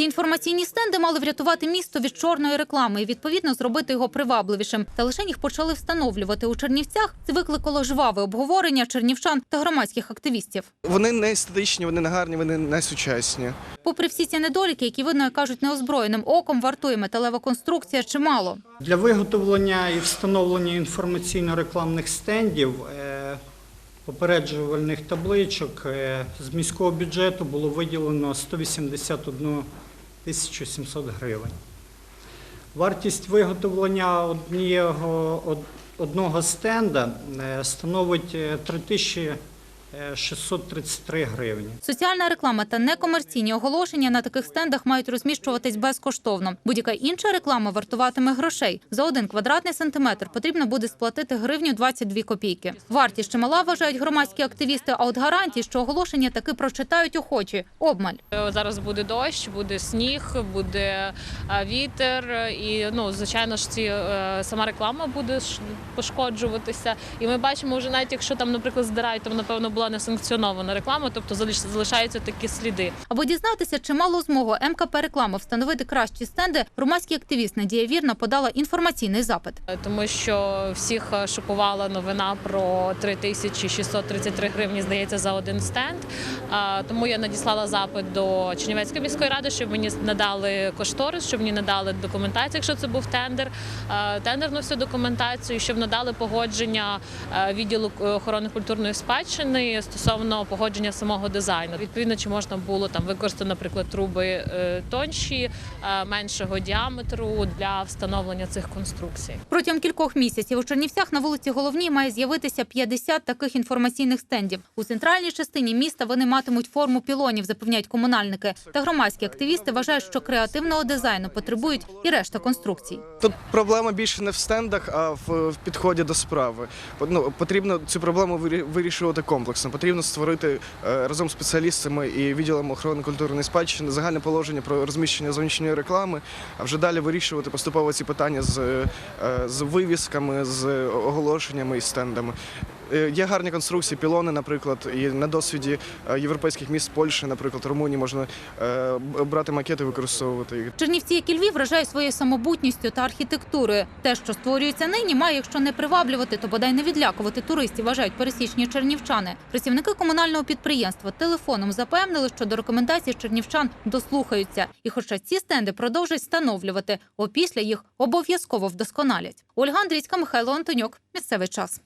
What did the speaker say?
Ці інформаційні стенди мали врятувати місто від чорної реклами і відповідно зробити його привабливішим. Та лише їх почали встановлювати у Чернівцях. Це викликало жваве обговорення чернівчан та громадських активістів. Вони не естетичні, вони не гарні, вони не сучасні. Попри всі ці недоліки, які видно, як кажуть, неозброєним оком вартує металева конструкція чимало. Для виготовлення і встановлення інформаційно-рекламних стендів, е, попереджувальних табличок е, з міського бюджету було виділено 181 тисячу 700 гривень. Вартість виготовлення однієго, одного стенда становить становить е, 3633 гривні. Соціальна реклама та некомерційні оголошення на таких стендах мають розміщуватись безкоштовно. Будь-яка інша реклама вартуватиме грошей. За один квадратний сантиметр потрібно буде сплатити гривню 22 копійки. Вартість чимала вважають громадські активісти. А от гарантії, що оголошення таки прочитають охочі. Обмаль. Е, Зараз буде дощ, буде сніг, буде е, вітер, і ну звичайно ж ці е, сама реклама буде пошкоджуватися. І ми бачимо вже навіть якщо там, наприклад, здирають, там напевно була несанкціонована реклама, тобто залиш- залишаються такі сліди. Аби дізнатися, чи мало змогу МКП реклама встановити кращі стенди, громадський активіст Надія Вірна подала інформаційний запит. Е, Тому що всіх е, шокувала новина про 3633 гривні, здається, за один стенд. Тому я надіслала запит до Чернівецької міської ради, щоб мені надали кошторис, щоб мені надали документацію, якщо це був тендер, е, тендерну всю документацію, щоб надали погодження е, відділу охорони культурної спадщини стосовно погодження самого дизайну. Відповідно, чи можна було там використати, наприклад, труби е, тонші, е, меншого діаметру для встановлення цих конструкцій. Протягом кількох місяців у Чернівцях на вулиці Головній має з'явитися 50 таких інформаційних стендів. У центральній частині міста вони матимуть форму пілонів, запевняють комунальники. Та громадські активісти вважають, що креативного дизайну потребують і решта конструкцій. Тут проблема більше не в стендах, а в, в підході до справи. Ну, потрібно цю проблему вирішувати комплексно. Потрібно створити е, разом з спеціалістами і відділом охорони культурної спадщини загальне положення про розміщення зовнішньої реклами, а вже далі вирішувати поступово ці питання з, е, з вивісками, з оголошеннями і стендами. Е, Є гарні конструкції, пілони, наприклад, і на досвіді е, європейських міст Польщі, наприклад, Румунії можна е, брати макети, використовувати їх. Чернівці, як і Львів, вражає своєю самобутністю та архітектурою. Те, що створюється нині, має, якщо не приваблювати, то бодай не відлякувати туристів, вважають пересічні чернівчани. Працівники комунального підприємства телефоном запевнили, що до рекомендацій чернівчан дослухаються. І хоча ці стенди продовжать встановлювати, опісля їх обов'язково вдосконалять. Ольга Андрійська, Михайло Антонюк. Місцевий час.